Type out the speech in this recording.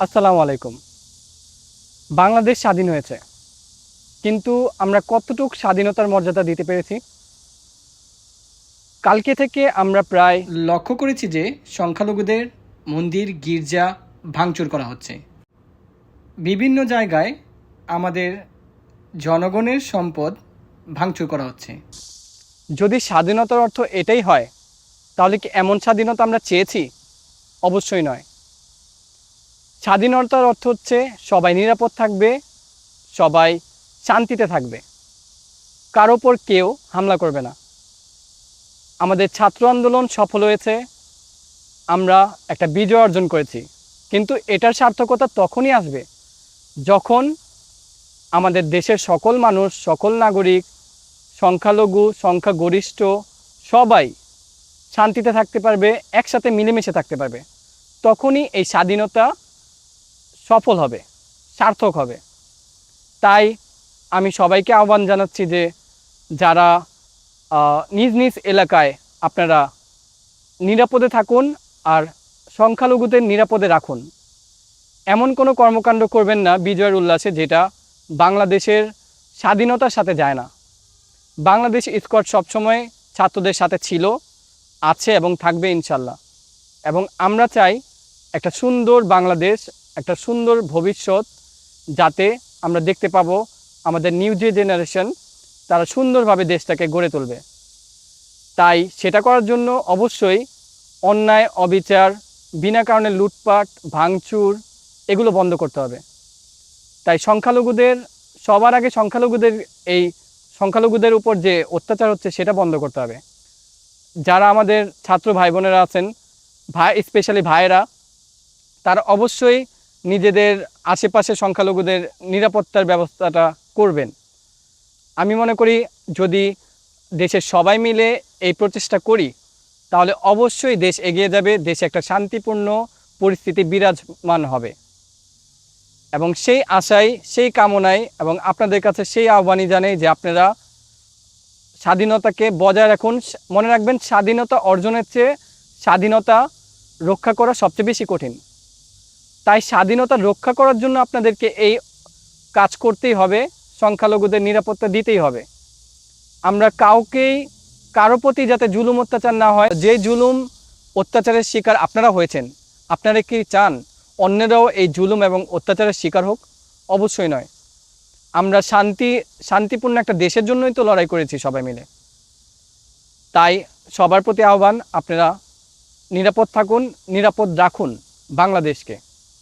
আসসালামু আলাইকুম। বাংলাদেশ স্বাধীন হয়েছে। কিন্তু আমরা কতটুক স্বাধীনতার মর্যাদা দিতে পেরেছি? কালকে থেকে আমরা প্রায় লক্ষ্য করেছি যে সংখ্যালঘুদের মন্দির, গির্জা ভাঙচুর করা হচ্ছে। বিভিন্ন জায়গায় আমাদের জনগণের সম্পদ ভাঙচুর করা হচ্ছে। যদি স্বাধীনতার অর্থ এটাই হয়, তাহলে কি এমন স্বাধীনতা আমরা চেয়েছি? অবশ্যই নয়। স্বাধীনতার অর্থ হচ্ছে সবাই নিরাপদ থাকবে, সবাই শান্তিতে থাকবে। কারও ওপর কেউ হামলা করবে না। আমাদের ছাত্র আন্দোলন সফল হয়েছে, আমরা একটা বিজয় অর্জন করেছি। কিন্তু এটার সার্থকতা তখনই আসবে যখন আমাদের দেশের সকল মানুষ, সকল নাগরিক, সংখ্যালঘু, সংখ্যাগরিষ্ঠ সবাই শান্তিতে থাকতে পারবে, একসাথে মিলেমিশে থাকতে পারবে। তখনই এই স্বাধীনতা সফল হবে, সার্থক হবে। তাই আমি সবাইকে আহ্বান জানাচ্ছি যে যারা নিজ নিজ এলাকায় আপনারা নিরাপদে থাকুন আর সংখ্যালঘুদের নিরাপদে রাখুন। এমন কোনো কর্মকাণ্ড করবেন না বিজয়ের উল্লাসে যেটা বাংলাদেশের স্বাধীনতার সাথে যায় না। বাংলাদেশ স্কোয়াড সবসময় ছাত্রদের সাথে ছিল, আছে এবং থাকবে ইনশাল্লাহ। এবং আমরা চাই একটা সুন্দর বাংলাদেশ একটা সুন্দর ভবিষ্যৎ যাতে আমরা দেখতে পাবো আমাদের নিউ যে জেনারেশন তারা সুন্দরভাবে দেশটাকে গড়ে তুলবে। তাই সেটা করার জন্য অবশ্যই অন্যায়, অবিচার, বিনা কারণে লুটপাট, ভাঙচুর, এগুলো বন্ধ করতে হবে। তাই সংখ্যালঘুদের, সবার আগে সংখ্যালঘুদের এই সংখ্যালঘুদের উপর যে অত্যাচার হচ্ছে সেটা বন্ধ করতে হবে। যারা আমাদের ছাত্র ভাই বোনেরা আছেন, ভাই স্পেশালি ভাইয়েরা, তারা অবশ্যই নিজেদের আশেপাশে সংখ্যালঘুদের নিরাপত্তার ব্যবস্থাটা করবেন। আমি মনে করি যদি দেশের সবাই মিলে এই প্রচেষ্টা করি, তাহলে অবশ্যই দেশ এগিয়ে যাবে, দেশে একটা শান্তিপূর্ণ পরিস্থিতি বিরাজমান হবে। এবং সেই আশায়, সেই কামনায় এবং আপনাদের কাছে সেই আহ্বানই জানাই যে আপনারা স্বাধীনতাকে বজায় রাখুন। মনে রাখবেন, স্বাধীনতা অর্জনের চেয়ে স্বাধীনতা রক্ষা করা সবচেয়ে বেশি কঠিন। তাই স্বাধীনতা রক্ষা করার জন্য আপনাদেরকে এই কাজ করতেই হবে, সংখ্যালঘুদের নিরাপত্তা দিতেই হবে। আমরা কাউকেই, কারও প্রতি যাতে জুলুম অত্যাচার না হয়, যে জুলুম অত্যাচারের শিকার আপনারা হয়েছেন, আপনারা কি চান অন্যরাও এই জুলুম এবং অত্যাচারের শিকার হোক? অবশ্যই নয়। আমরা শান্তি, শান্তিপূর্ণ একটা দেশের জন্যই তো লড়াই করেছি সবাই মিলে। তাই সবার প্রতি আহ্বান, আপনারা নিরাপদ থাকুন, নিরাপদ রাখুন বাংলাদেশকে।